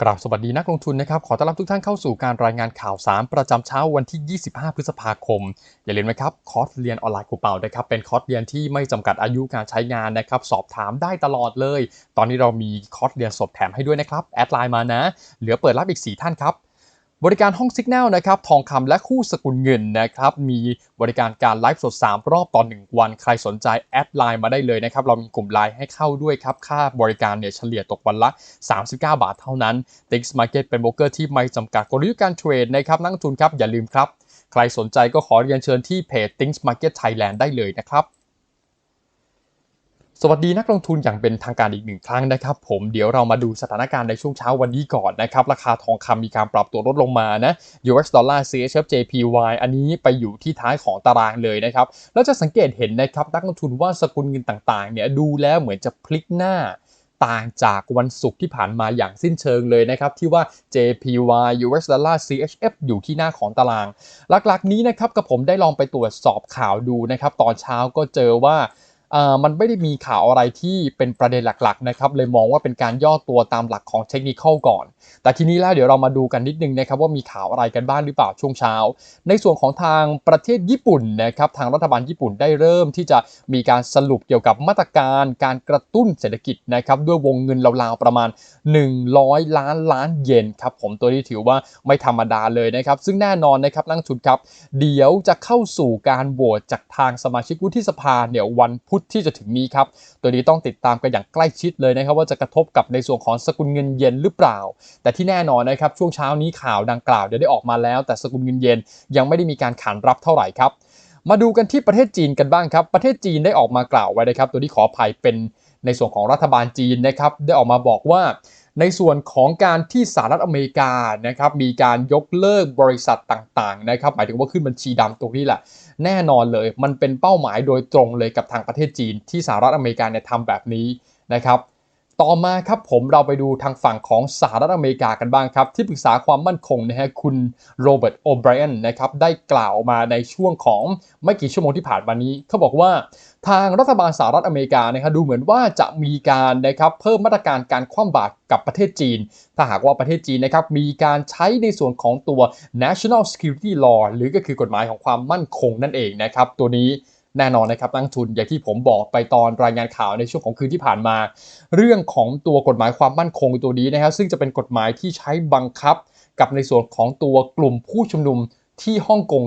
กราบสวัสดีนักลงทุนนะครับ ขอต้อนรับทุกท่านเข้าสู่การรายงานข่าวสารประจำเช้าวันที่ 25 พฤษภาคม อย่าลืมนะครับ คอร์สเรียนออนไลน์ครูเป่านะครับ เป็นคอร์สเรียนที่ไม่จำกัดอายุการใช้งานนะครับ สอบถามได้ตลอดเลย ตอนนี้เรามีคอร์สเรียนสดแถมให้ด้วยนะครับ แอดไลน์มานะ เหลือเปิดรับอีก 4 ท่านครับ บริการห้องซิกแนลนะครับทองคำและคู่สกุลเงินนะครับมีบริการการไลฟ์สด 3 รอบต่อ 1 วัน ใครสนใจแอดไลน์มาได้เลยนะครับ เรามีกลุ่มไลน์ให้เข้าด้วยครับ ค่าบริการเนี่ยเฉลี่ยตกวันละ 39 บาทเท่านั้น Tix Market เป็นโบรกเกอร์ที่ไม่จำกัดกลยุทธ์การเทรดนะครับนักทุนครับอย่าลืมครับ ใครสนใจก็ขอเรียนเชิญที่เพจ Tix Market Thailand ได้เลยนะครับ สวัสดีนักลงทุนอย่างเป็นทางการอีกหนึ่งครั้งนะครับ ผมเดี๋ยวเรามาดูสถานการณ์ในช่วงเช้าวันนี้ก่อนนะครับ ราคาทองคำมีการปรับตัวลดลงมานะ US ดอลลาร์ CHF JPY อันนี้ไปอยู่ที่ท้ายของตารางเลยนะครับแล้วจะสังเกตเห็นนะครับนักลงทุนว่าสกุลเงินต่างๆเนี่ยดูแล้วเหมือนจะพลิกหน้าต่างจากวันศุกร์ที่ผ่านมาอย่างสิ้นเชิงเลยนะครับ ที่ว่า JPY US ดอลลาร์ CHF อยู่ที่หน้าของตาราง หลักๆนี้นะครับกับผมได้ลองไปตรวจสอบข่าวดูนะครับ ตอนเช้าก็เจอว่า มันไม่ได้มีข่าวอะไรที่เป็นประเด็นหลักๆนะครับเลยมองว่าเป็นการย่อตัวตามหลักของเทคนิคก่อน แต่ทีนี้แล้วเดี๋ยวเรามาดูกันนิดนึงนะครับว่ามีข่าวอะไรกันบ้างหรือเปล่าช่วงเช้า ในส่วนของทางประเทศญี่ปุ่นนะครับทางรัฐบาลญี่ปุ่นได้เริ่มที่จะมีการสรุปเกี่ยวกับมาตรการการกระตุ้นเศรษฐกิจนะครับด้วยวงเงินราวๆประมาณ 100 ล้านล้านเยนครับผมตัวนี้ถือว่าไม่ธรรมดาเลยนะครับซึ่งแน่นอนนะครับนักลงทุนครับ เดี๋ยวจะเข้าสู่การโหวตจากทางสมาชิกวุฒิสภาเนี่ยวันพุธที่จะถึงนี้ครับ ตัวนี้ต้องติดตามกันอย่างใกล้ชิดเลยนะครับว่าจะกระทบกับในส่วนของสกุลเงินเยนหรือเปล่า แต่ที่แน่นอนนะครับช่วงเช้านี้ข่าวดังกล่าวเดี๋ยวได้ออกมาแล้ว แต่สกุลเงินเยนยังไม่ได้มีการขานรับเท่าไหร่ครับมาดูกันที่ประเทศจีนกันบ้างครับ ประเทศจีนได้ออกมากล่าวไว้นะครับ ตัวนี้ขออภัยเป็นในส่วนของรัฐบาลจีนนะครับ ได้ออกมาบอกว่า ในส่วนของการที่สหรัฐอเมริกานะครับมีการยกเลิกบริษัทต่างๆนะครับหมายถึงว่าขึ้นบัญชีดำตรงนี้แหละ แน่นอนเลย มันเป็นเป้าหมายโดยตรงเลยกับทางประเทศจีน ที่สหรัฐอเมริกาเนี่ยทำแบบนี้นะครับ ต่อมาครับผมเราไปดูทางฝั่งของสหรัฐอเมริกากันบ้างครับ ที่ปรึกษาความมั่นคงนะฮะคุณโรเบิร์ตโอไบรอันนะครับได้กล่าวมาในช่วงของไม่กี่ชั่วโมงที่ผ่านมานี้ เขาบอกว่าทางรัฐบาลสหรัฐอเมริกานะครับดูเหมือนว่าจะมีการนะครับเพิ่มมาตรการการคว่ำบาตรกับประเทศจีน ถ้าหากว่าประเทศจีนนะครับมีการใช้ในส่วนของตัว national security law หรือก็คือกฎหมายของความมั่นคงนั่นเองนะครับตัวนี้ แน่นอนนะครับนักทุนอย่างที่ผมบอกไปตอนรายงานข่าวในช่วงของคืนที่ผ่านมา เรื่องของตัวกฎหมายความมั่นคงตัวนี้นะครับ ซึ่งจะเป็นกฎหมายที่ใช้บังคับกับในส่วนของตัวกลุ่มผู้ชุมนุมที่ฮ่องกง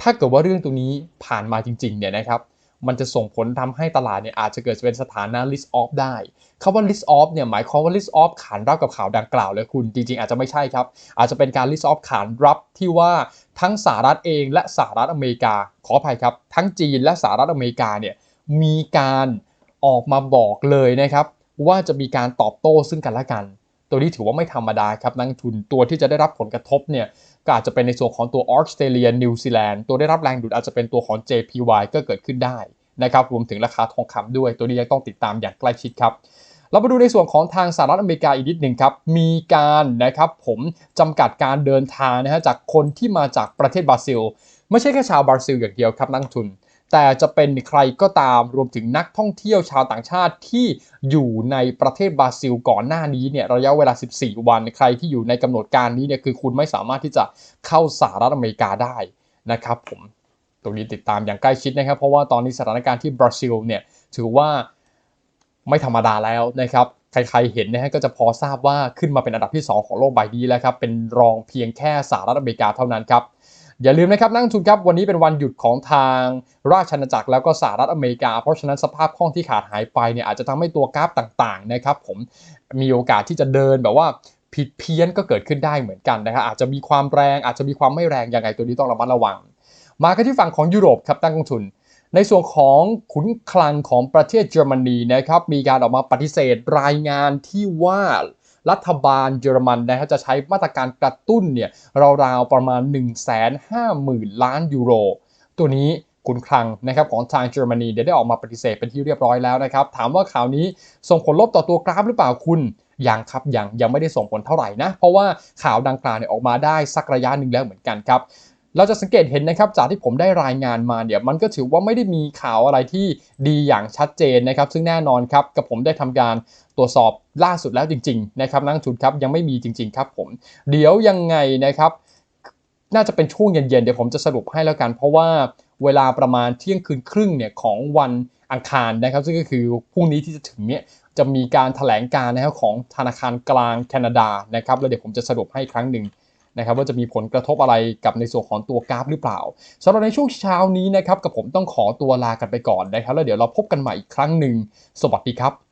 ถ้าเกิดว่าเรื่องตัวนี้ผ่านมาจริงๆเนี่ยนะครับ มันจะส่งผลทำให้ตลาดเนี่ยอาจจะเกิดเป็นสถานะ list off ได้คำว่า list off เนี่ยหมายความว่า list off ขานรับกับข่าวดังกล่าวเลยคุณจริงๆ อาจจะไม่ใช่ครับ อาจจะเป็นการ list off ขานรับที่ว่าทั้งสหรัฐเองและสหรัฐอเมริกา ขออภัยครับ ทั้งจีนและสหรัฐอเมริกาเนี่ยมีการออกมาบอกเลยนะครับ ว่าจะมีการตอบโต้ซึ่งกันและกัน ตัวนี้ถือว่าไม่ธรรมดาครับนักทุนตัวที่จะได้รับผลกระทบเนี่ยก็อาจจะเป็นในส่วนของตัวออสเตรเลียนิวซีแลนด์ตัวได้รับแรงดูดอาจจะเป็นตัวของ JPY ก็เกิดขึ้นได้นะครับรวมถึงราคาทองคำด้วย ตัวนี้ยังต้องติดตามอย่างใกล้ชิดครับเรามาดูในส่วนของทางสหรัฐอเมริกาอีกนิดหนึ่งครับ มีการนะครับผมจำกัดการเดินทางนะฮะจากคนที่มาจากประเทศบราซิล ไม่ใช่แค่ชาวบราซิลอย่างเดียวครับนักทุน แต่จะเป็นใครก็ตามรวมถึงนักท่องเที่ยวชาวต่างชาติที่อยู่ในประเทศบราซิลก่อนหน้านี้เนี่ยระยะเวลา 14 วัน ใครที่อยู่ในกำหนดการนี้เนี่ยคือคุณไม่สามารถที่จะเข้าสหรัฐอเมริกาได้นะครับผมตรงนี้ติดตามอย่างใกล้ชิดนะครับ เพราะว่าตอนนี้สถานการณ์ที่บราซิลเนี่ยถือว่าไม่ธรรมดาแล้วนะครับใครๆเห็นนะฮะก็จะพอทราบว่าขึ้นมาเป็นอันดับที่ 2 ของโลกใบนี้แล้วครับเป็นรองเพียงแค่สหรัฐอเมริกาเท่านั้นครับ อย่าลืมนะครับนักลงทุนครับวันนี้เป็นวันหยุดของทางราชอาณาจักรแล้วก็สหรัฐอเมริกา เพราะฉะนั้นสภาพคล่องที่ขาดหายไปเนี่ยอาจจะทำให้ตัวกราฟต่างๆนะครับผมมีโอกาสที่จะเดินแบบว่าผิดเพี้ยนก็เกิดขึ้นได้เหมือนกันนะครับอาจจะมีความแรงอาจจะมีความไม่แรงยังไงตัวนี้ต้องระมัดระวัง มากันที่ฝั่งของยุโรปครับนักลงทุน ในส่วนของขุนคลังของประเทศเยอรมนีนะครับมีการออกมาปฏิเสธรายงานที่ว่า รัฐบาลเยอรมันนะครับจะใช้มาตรการกระตุ้นเนี่ยราวๆประมาณ 1 5 0 0 0 0 ล้านยูโร ตัวนี้คุณคลังนะครับของทางเยอรมนีเดี๋ยวได้ออกมาปฏิเสธเป็นที่เรียบร้อยแล้วนะครับ ถามว่าข่าวนี้ส่งผลลบต่อตัวกราฟหรือเปล่าคุณยังครับยังยังไม่ได้ส่งผลเท่าไหร่นะ เพราะว่าข่าวดังกล่าวเนี่ยออกมาได้สักระยะหนึ่งแล้วเหมือนกันครับ เราจะสังเกตเห็นนะครับจากที่ผมได้รายงานมาเนี่ยมันก็ถือว่าไม่ได้มีข่าวอะไรที่ดีอย่างชัดเจนนะครับ ซึ่งแน่นอนครับกับผมได้ทำการตรวจสอบล่าสุดแล้วจริงๆนะครับนักลงทุนครับยังไม่มีจริง ๆ ครับผม เดี๋ยวยังไงนะครับน่าจะเป็นช่วงเย็นๆเดี๋ยวผมจะสรุปให้แล้วกัน เพราะว่าเวลาประมาณเที่ยงคืนครึ่งเนี่ยของวันอังคารนะครับซึ่งก็คือพรุ่งนี้ที่จะถึงเนี่ยจะมีการถแถลงการนะครับของธนาคารกลางแคนาดานะครับแล้วเดี๋ยวผมจะสรุปให้ครั้งหนึ่ง นะครับว่าจะมีผลกระทบอะไรกับในส่วนของตัวกราฟหรือเปล่าสำหรับในช่วงเช้านี้นะครับกับผมต้องขอตัวลากันไปก่อนนะครับ แล้วเดี๋ยวเราพบกันใหม่อีกครั้งหนึ่งสวัสดีครับ